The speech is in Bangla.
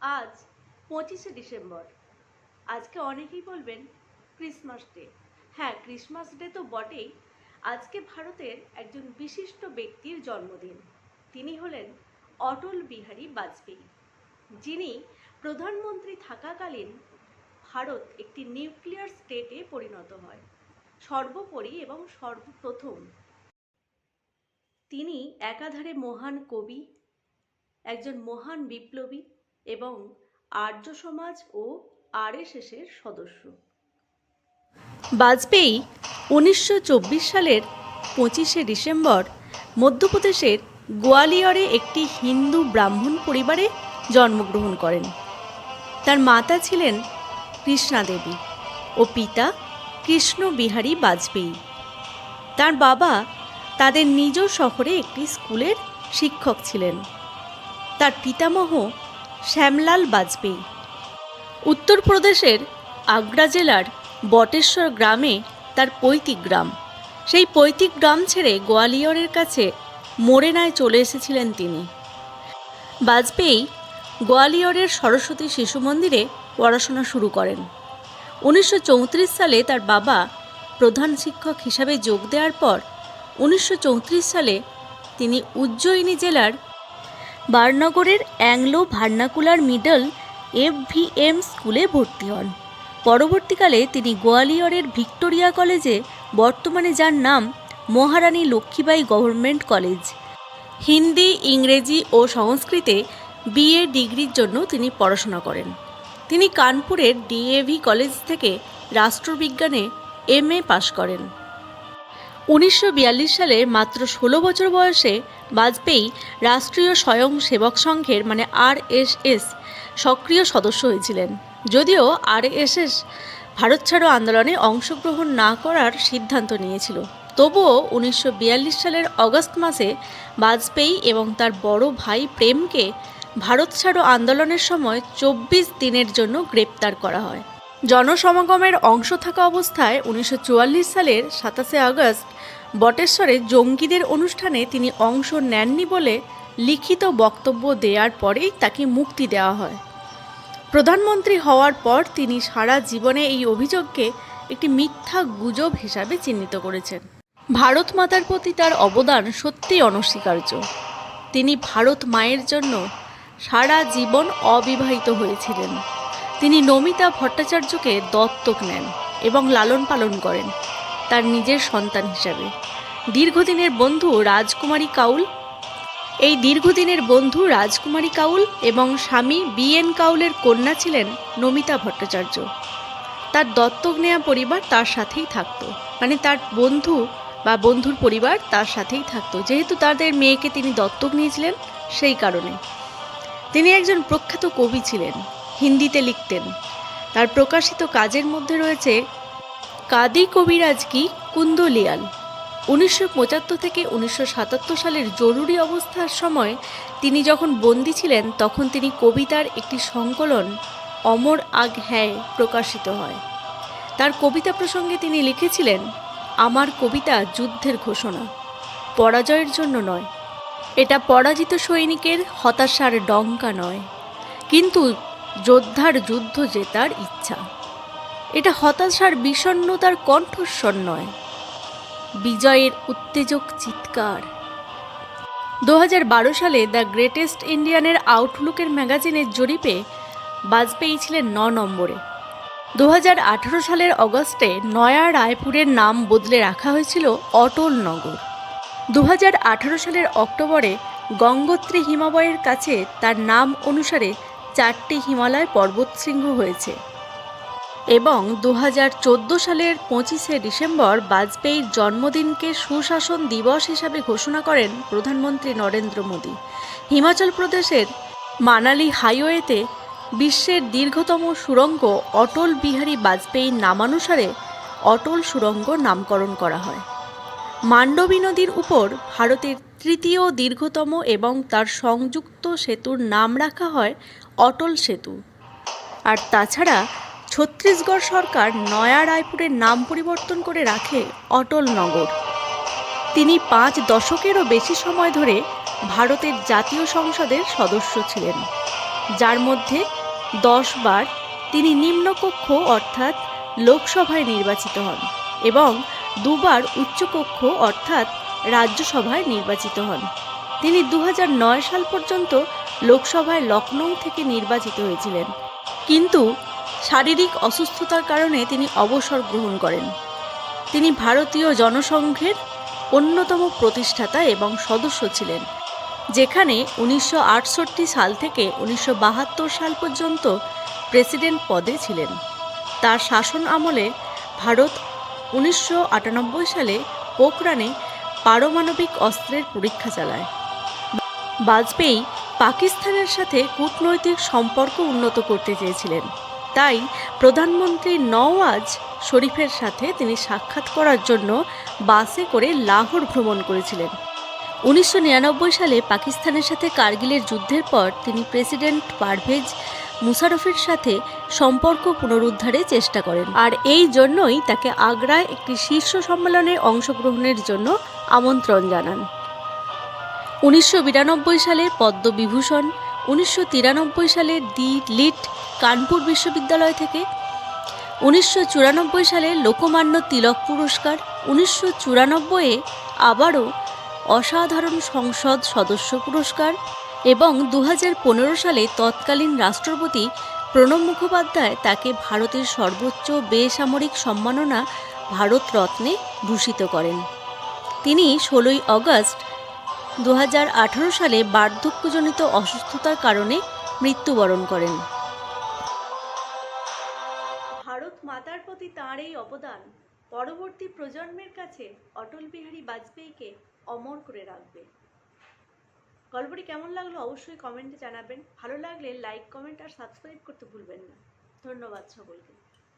আজ পঁচিশে ডিসেম্বর। আজকে অনেকেই বলবেন ক্রিসমাস ডে। হ্যাঁ ক্রিসমাস ডে তো বটেই। আজকে ভারতের একজন বিশিষ্ট ব্যক্তির জন্মদিন। তিনি হলেন অটল বিহারী বাজপেয়ী, যিনি প্রধানমন্ত্রী থাকাকালীন ভারত একটি নিউক্লিয়ার স্টেটে পরিণত হয়, সর্বোপরি এবং সর্বপ্রথম। তিনি একাধারে মহান কবি, একজন মহান বিপ্লবী এবং আর্য সমাজ ও আরএসএসের সদস্য। বাজপেয়ী উনিশশো চব্বিশ সালের পঁচিশে ডিসেম্বর মধ্যপ্রদেশের গোয়ালিয়রে একটি হিন্দু ব্রাহ্মণ পরিবারে জন্মগ্রহণ করেন। তার মাতা ছিলেন কৃষ্ণা দেবী ও পিতা কৃষ্ণ বিহারী বাজপেয়ী। তার বাবা তাদের নিজ শহরে একটি স্কুলের শিক্ষক ছিলেন। তার পিতামহ শ্যামলাল বাজপেয়ী। উত্তরপ্রদেশের আগ্রা জেলার বটেশ্বর গ্রামে তার পৈতৃক গ্রাম। সেই পৈতৃক গ্রাম ছেড়ে গোয়ালিয়রের কাছে মোরেনায় চলে এসেছিলেন তিনি। বাজপেয়ী গোয়ালিয়রের সরস্বতী শিশু মন্দিরে পড়াশোনা শুরু করেন। উনিশশো চৌত্রিশ সালে তার বাবা প্রধান শিক্ষক হিসাবে যোগ দেওয়ার পর উনিশশো চৌত্রিশ সালে তিনি উজ্জয়িনী জেলার বারনগরের অ্যাংলো ভার্নাকুলার মিডল এফভিএম স্কুলে ভর্তি হন। পরবর্তীকালে তিনি গোয়ালিয়রের ভিক্টোরিয়া কলেজে, বর্তমানে যার নাম মহারানী লক্ষ্মীবাই গভর্নমেন্ট কলেজ। হিন্দি, ইংরেজি ও সংস্কৃতে বিএ ডিগ্রির জন্য তিনি পড়াশোনা করেন। তিনি কানপুরের ডিএভি কলেজ থেকে রাষ্ট্রবিজ্ঞানে এমএ পাশ করেন। উনিশশো বিয়াল্লিশ সালে মাত্র ষোলো বছর বয়সে বাজপেয়ী রাষ্ট্রীয় স্বয়ং সেবক সংঘের মানে আরএসএস সক্রিয় সদস্য হয়েছিলেন। যদিও আরএসএস ভারত ছাড়ো আন্দোলনে অংশগ্রহণ না করার সিদ্ধান্ত নিয়েছিল। তবুও উনিশশো বিয়াল্লিশ সালের অগস্ট মাসে বাজপেয়ী এবং তার বড় ভাই প্রেমকে ভারত ছাড়ো আন্দোলনের সময় চব্বিশ দিনের জন্য গ্রেপ্তার করা হয়। জনসমাগমের অংশ থাকা অবস্থায় উনিশশো চুয়াল্লিশ সালের সাতাশে আগস্ট বটেশ্বরে জঙ্গিদের অনুষ্ঠানে তিনি অংশ নেননি বলে লিখিত বক্তব্য দেওয়ার পরেই তাকে মুক্তি দেওয়া হয়। প্রধানমন্ত্রী হওয়ার পর তিনি সারা জীবনে এই অভিযোগকে একটি মিথ্যা গুজব হিসাবে চিহ্নিত করেছেন। ভারত মাতার প্রতি তার অবদান সত্যিই অনস্বীকার্য। তিনি ভারত মায়ের জন্য সারা জীবন অবিবাহিত হয়েছিলেন। তিনি নমিতা ভট্টাচার্যকে দত্তক নেন এবং লালন পালন করেন। তার নিজের সন্তান হিসাবে। দীর্ঘদিনের বন্ধু রাজকুমারী কাউল। এই দীর্ঘদিনের বন্ধু রাজকুমারী কাউল এবং স্বামী বি এন কাউলের কন্যা ছিলেন নমিতা ভট্টাচার্য। তার দত্তক নেয়া পরিবার তার সাথেই থাকতো। মানে তার বন্ধু বা বন্ধুর পরিবার তার সাথেই থাকতো। যেহেতু তাদের মেয়েকে তিনি দত্তক নিয়েছিলেন, সেই কারণে। তিনি একজন প্রখ্যাত কবি ছিলেন, হিন্দিতে লিখতেন। তার প্রকাশিত কাজের মধ্যে রয়েছে কাদি কবিরাজ কি কুন্দলিয়াল? উনিশশো পঁচাত্তর থেকে উনিশশো সাতাত্তর সালের জরুরি অবস্থার সময় তিনি যখন বন্দী ছিলেন, তখন তিনি কবিতার একটি সংকলন অমর আগ হ্যায় প্রকাশিত হয়। তার কবিতা প্রসঙ্গে তিনি লিখেছিলেন, আমার কবিতা যুদ্ধের ঘোষণা, পরাজয়ের জন্য নয়। এটা পরাজিত সৈনিকের হতাশার ডঙ্কা নয়। কিন্তু যোদ্ধার যুদ্ধ জেতার ইচ্ছা। এটা হতাশার বিষণ্ণতার কণ্ঠস্বর নয়। বিজয়ের উত্তেজক চিৎকার। দু বারো সালে দ্য গ্রেটেস্ট ইন্ডিয়ানের আউটলুকের ম্যাগাজিনের জরিপে বাজপেয়ী ছিলেন ন নম্বরে। দু হাজার আঠারো সালের অগস্টে নয়া রায়পুরের নাম বদলে রাখা হয়েছিল অটল নগর। দু হাজার আঠারো সালের অক্টোবরে গঙ্গোত্রী হিমাবয়ের কাছে তার নাম অনুসারে চারটি হিমালয় পর্বতশৃঙ্গ হয়েছে। এবং দু হাজার চোদ্দ সালের পঁচিশে ডিসেম্বর বাজপেয়ীর জন্মদিনকে সুশাসন দিবস হিসাবে ঘোষণা করেন প্রধানমন্ত্রী নরেন্দ্র মোদী। হিমাচল প্রদেশের মানালি হাইওয়েতে বিশ্বের দীর্ঘতম সুড়ঙ্গ অটল বিহারী বাজপেয়ীর নামানুসারে অটল সুড়ঙ্গ নামকরণ করা হয়। মান্ডবী নদীর উপর ভারতের তৃতীয় দীর্ঘতম এবং তার সংযুক্ত সেতুর নাম রাখা হয় অটল সেতু। আর তাছাড়া ছত্তিশগড় সরকার নয়া রায়পুরের নাম পরিবর্তন করে রাখে অটল নগর। তিনি পাঁচ দশকেরও বেশি সময় ধরে ভারতের জাতীয় সংসদের সদস্য ছিলেন। যার মধ্যে দশ বার তিনি নিম্নকক্ষ অর্থাৎ লোকসভায় নির্বাচিত হন এবং দুবার উচ্চকক্ষ অর্থাৎ রাজ্যসভায় নির্বাচিত হন। তিনি দু হাজার নয় সাল পর্যন্ত লোকসভায় লখনৌ থেকে নির্বাচিত হয়েছিলেন। কিন্তু শারীরিক অসুস্থতার কারণে তিনি অবসর গ্রহণ করেন। তিনি ভারতীয় জনসংঘের অন্যতম প্রতিষ্ঠাতা এবং সদস্য ছিলেন, যেখানে উনিশশো আটষট্টি সাল থেকে উনিশশো বাহাত্তর সাল পর্যন্ত প্রেসিডেন্ট পদে ছিলেন। তার শাসন আমলে ভারত উনিশশো আটানব্বই সালে পোখরানে পারমাণবিক অস্ত্রের পরীক্ষা চালায়। বাজপেয়ী পাকিস্তানের সাথে কূটনৈতিক সম্পর্ক উন্নত করতে চেয়েছিলেন। তাই প্রধানমন্ত্রী নওয়াজ শরীফের সাথে তিনি সাক্ষাৎ করার জন্য বাসে করে লাহোর ভ্রমণ করেছিলেন। উনিশশো নিরানব্বই সালে পাকিস্তানের সাথে কার্গিলের যুদ্ধের পর তিনি প্রেসিডেন্ট পারভেজ মুশারফের সাথে সম্পর্ক পুনরুদ্ধারে চেষ্টা করেন আর এই জন্যই তাকে আগ্রায় একটি শীর্ষ সম্মেলনে অংশগ্রহণের জন্য আমন্ত্রণ জানান। উনিশশো বিরানব্বই সালে পদ্মবিভূষণ উনিশশো তিরানব্বই সালে দি লিট কানপুর বিশ্ববিদ্যালয় থেকে। উনিশশো চুরানব্বই সালে লোকমান্য তিলক পুরস্কার। উনিশশো চুরানব্বইয়ে আবারও অসাধারণ সংসদ সদস্য পুরস্কার এবং দু সালে তৎকালীন রাষ্ট্রপতি প্রণব মুখোপাধ্যায় তাকে ভারতের সর্বোচ্চ বেসামরিক সম্মাননা ভারত রত্নে ভূষিত করেন। তিনি ষোলোই আগস্ট দু হাজার আঠারো সালে বার্ধক্যজনিত অসুস্থতার কারণে মৃত্যুবরণ করেন। ভারত মাতার প্রতি তাঁর এই অবদান পরবর্তী প্রজন্মের কাছে অটল বিহারী বাজপেয়ীকে অমর করে রাখবে। গল্পটি কেমন লাগল অবশ্যই কমেন্টে জানাবেন। ভালো লাগলে লাইক, কমেন্ট আর সাবস্ক্রাইব করতে ভুলবেন না। ধন্যবাদ সকলকে।